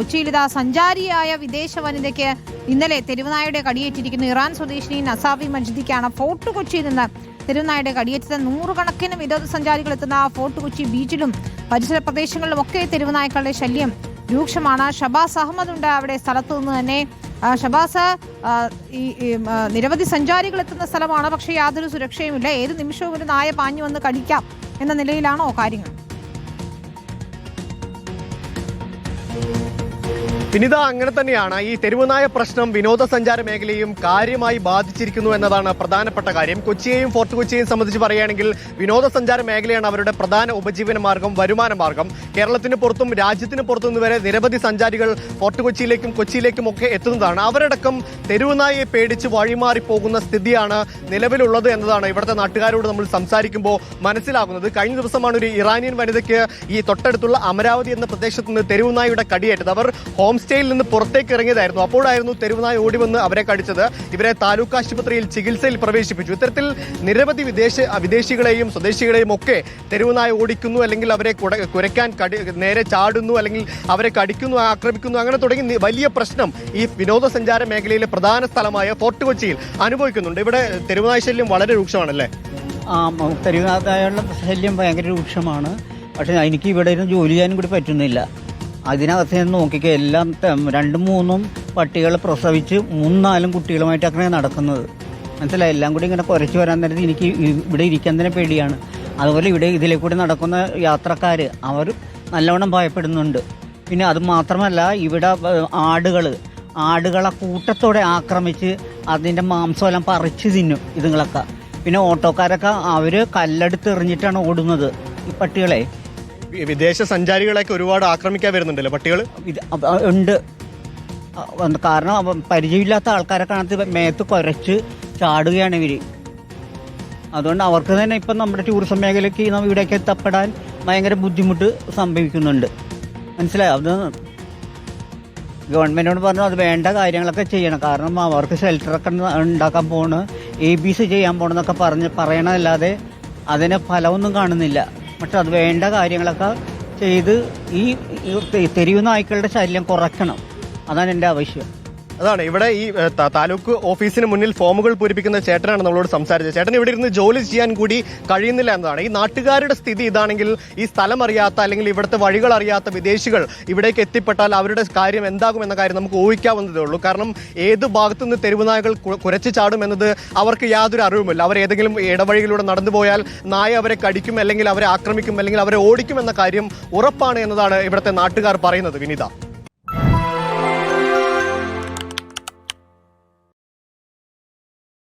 കൊച്ചിയിൽ ഇതാ സഞ്ചാരിയായ വിദേശ വനിതയ്ക്ക് ഇന്നലെ തെരുവുനായുടെ കടിയേറ്റിരിക്കുന്നു. ഇറാൻ സ്വദേശിനി നസാബി മജ്ദിക്കാണ് ഫോർട്ട് കൊച്ചിയിൽ നിന്ന് തെരുവുനായുടെ കടിയേറ്റത്. നൂറുകണക്കിന് വിനോദസഞ്ചാരികൾ എത്തുന്ന ഫോർട്ട് കൊച്ചി ബീച്ചിലും പരിസര പ്രദേശങ്ങളിലുമൊക്കെ തെരുവുനായ്ക്കളുടെ ശല്യം രൂക്ഷമാണ്. ഷബാസ് അഹമ്മദ് ഉണ്ട് അവിടെ സ്ഥലത്തു നിന്ന് തന്നെ. ഷബാസ് ഈ നിരവധി സഞ്ചാരികൾ എത്തുന്ന സ്ഥലമാണ്. പക്ഷേ യാതൊരു സുരക്ഷയുമില്ല. ഏത് നിമിഷവും ഒരു നായ പാഞ്ഞു വന്ന് കടിക്കാം എന്ന നിലയിലാണോ കാര്യങ്ങൾ? വിനിത അങ്ങനെ തന്നെയാണ്. ഈ തെരുവുനായ പ്രശ്നം വിനോദസഞ്ചാര മേഖലയും കാര്യമായി ബാധിച്ചിരിക്കുന്നു എന്നതാണ് പ്രധാനപ്പെട്ട കാര്യം. കൊച്ചിയെയും ഫോർട്ട് കൊച്ചിയെയും സംബന്ധിച്ച് പറയുകയാണെങ്കിൽ വിനോദസഞ്ചാര മേഖലയാണ് അവരുടെ പ്രധാന ഉപജീവന മാർഗം വരുമാന മാർഗം. കേരളത്തിന് പുറത്തും രാജ്യത്തിന് പുറത്തും വരെ നിരവധി സഞ്ചാരികൾ ഫോർട്ട് കൊച്ചിയിലേക്കും കൊച്ചിയിലേക്കും ഒക്കെ എത്തുന്നതാണ്. അവരടക്കം തെരുവുനായെ പേടിച്ച് വഴിമാറി പോകുന്ന സ്ഥിതിയാണ് നിലവിലുള്ളത് എന്നതാണ് ഇവിടുത്തെ നാട്ടുകാരോട് നമ്മൾ സംസാരിക്കുമ്പോൾ മനസ്സിലാകുന്നത്. കഴിഞ്ഞ ദിവസമാണ് ഒരു ഇറാനിയൻ വനിതയ്ക്ക് ഈ തൊട്ടടുത്തുള്ള അമരാവതി എന്ന പ്രദേശത്ത് നിന്ന് തെരുവുനായുടെ കടിയേറ്റത്. അവർ ഹോം സ്റ്റേയിൽ നിന്ന് പുറത്തേക്ക് ഇറങ്ങിയതായിരുന്നു. അപ്പോഴായിരുന്നു തെരുവുനായ ഓടി വന്ന് അവരെ കടിച്ചത്. ഇവരെ താലൂക്ക് ആശുപത്രിയിൽ ചികിത്സയിൽ പ്രവേശിപ്പിച്ചു. ഇത്തരത്തിൽ നിരവധി വിദേശ വിദേശികളെയും സ്വദേശികളെയും ഒക്കെ തെരുവുനായ ഓടിക്കുന്നു അല്ലെങ്കിൽ അവരെ കുരയ്ക്കാൻ കടി നേരെ ചാടുന്നു അല്ലെങ്കിൽ അവരെ കടിക്കുന്നു ആക്രമിക്കുന്നു. അങ്ങനെ തുടങ്ങി വലിയ പ്രശ്നം ഈ വിനോദസഞ്ചാര മേഖലയിലെ പ്രധാന സ്ഥലമായ ഫോർട്ട് കൊച്ചിയിൽ അനുഭവിക്കുന്നുണ്ട്. ഇവിടെ തെരുവുനായ ശല്യം വളരെ രൂക്ഷമാണല്ലേ? ആ തെരുവുനായ ശല്യം ഭയങ്കര രൂക്ഷമാണ്. പക്ഷേ എനിക്ക് ഇവിടെ ഇരുന്ന് ജോലി ചെയ്യാനും കൂടി പറ്റുന്നില്ല. അതിനകത്ത് ഞാൻ നോക്കിക്കോ എല്ലാം രണ്ടും മൂന്നും പട്ടികൾ പ്രസവിച്ച് മൂന്നാലും കുട്ടികളുമായിട്ടൊക്കെ നടക്കുന്നത്. മനസ്സിലായി? എല്ലാം കൂടി ഇങ്ങനെ കുറച്ച് വരാൻ നേരത്ത് എനിക്ക് ഇവിടെ ഇരിക്കാൻ തന്നെ പേടിയാണ്. അതുപോലെ ഇവിടെ ഇതിലെ കൂടി നടക്കുന്ന യാത്രക്കാർ അവർ നല്ലവണ്ണം ഭയപ്പെടുന്നുണ്ട്. പിന്നെ അത് മാത്രമല്ല ഇവിടെ ആടുകൾ ആടുകളെ. കൂട്ടത്തോടെ ആക്രമിച്ച് അതിന്റെ മാംസമെല്ലാം പറിച്ച് തിന്നും ഇതുങ്ങളൊക്കെ. പിന്നെ ഓട്ടോക്കാരൊക്കെ അവർ കല്ലെടുത്ത് എറിഞ്ഞിട്ടാണ് ഓടുന്നത് ഈ പട്ടികളെ. വിദേശ സഞ്ചാരികളൊക്കെ ഒരുപാട് ആക്രമിക്കാൻ വരുന്നുണ്ടല്ലോ പട്ടികൾ ഉണ്ട്. കാരണം പരിചയമില്ലാത്ത ആൾക്കാരെ കാണത്ത് മേത്ത് കുരച്ച് ചാടുകയാണ് ഇവർ. അതുകൊണ്ട് അവർക്ക് തന്നെ ഇപ്പം നമ്മുടെ ടൂറിസം മേഖലയ്ക്ക് നമ്മ ഇവിടേക്ക് എത്തപ്പെടാൻ ഭയങ്കര ബുദ്ധിമുട്ട് സംഭവിക്കുന്നുണ്ട്. മനസ്സിലായോ? അത് ഗവൺമെന്റിനോട് പറഞ്ഞു അത് വേണ്ട കാര്യങ്ങളൊക്കെ ചെയ്യണം. കാരണം അവർക്ക് ഷെൽട്ടറൊക്കെ ഉണ്ടാക്കാൻ പോണ് എ ബി സി ചെയ്യാൻ പോണെന്നൊക്കെ പറഞ്ഞ് പറയണതല്ലാതെ അതിന് ഫലമൊന്നും കാണുന്നില്ല. പക്ഷെ അത് വേണ്ട കാര്യങ്ങളൊക്കെ ചെയ്ത് ഈ തെരുവ് നായ്ക്കളുടെ ശല്യം കുറയ്ക്കണം. അതാണ് എന്റെ ആവശ്യം. അതാണ് ഇവിടെ ഈ താലൂക്ക് ഓഫീസിന് മുന്നിൽ ഫോമുകൾ പൂരിപ്പിക്കുന്ന ചേട്ടനാണ് നമ്മളോട് സംസാരിച്ചത്. ചേട്ടൻ ഇവിടെ ഇരുന്ന് ജോലി ചെയ്യാൻ കൂടി കഴിയുന്നില്ല എന്നതാണ്. ഈ നാട്ടുകാരുടെ സ്ഥിതി ഇതാണെങ്കിൽ ഈ സ്ഥലം അറിയാത്ത അല്ലെങ്കിൽ ഇവിടുത്തെ വഴികൾ അറിയാത്ത വിദേശികൾ ഇവിടേക്ക് എത്തിപ്പെട്ടാൽ അവരുടെ കാര്യം എന്താകും എന്ന കാര്യം നമുക്ക് ഊഹിക്കാവുന്നതേ ഉള്ളൂ. കാരണം ഏത് ഭാഗത്തു നിന്ന് തെരുവുനായകൾ കുരച്ചു ചാടും എന്നത് അവർക്ക് യാതൊരു അറിവുമില്ല. അവർ ഏതെങ്കിലും ഇടവഴികളിലൂടെ നടന്നു പോയാൽ നായ അവരെ കടിക്കും അല്ലെങ്കിൽ അവരെ ആക്രമിക്കും അല്ലെങ്കിൽ അവരെ ഓടിക്കും എന്ന കാര്യം ഉറപ്പാണ് എന്നതാണ് ഇവിടുത്തെ നാട്ടുകാർ പറയുന്നത്. വിനിത.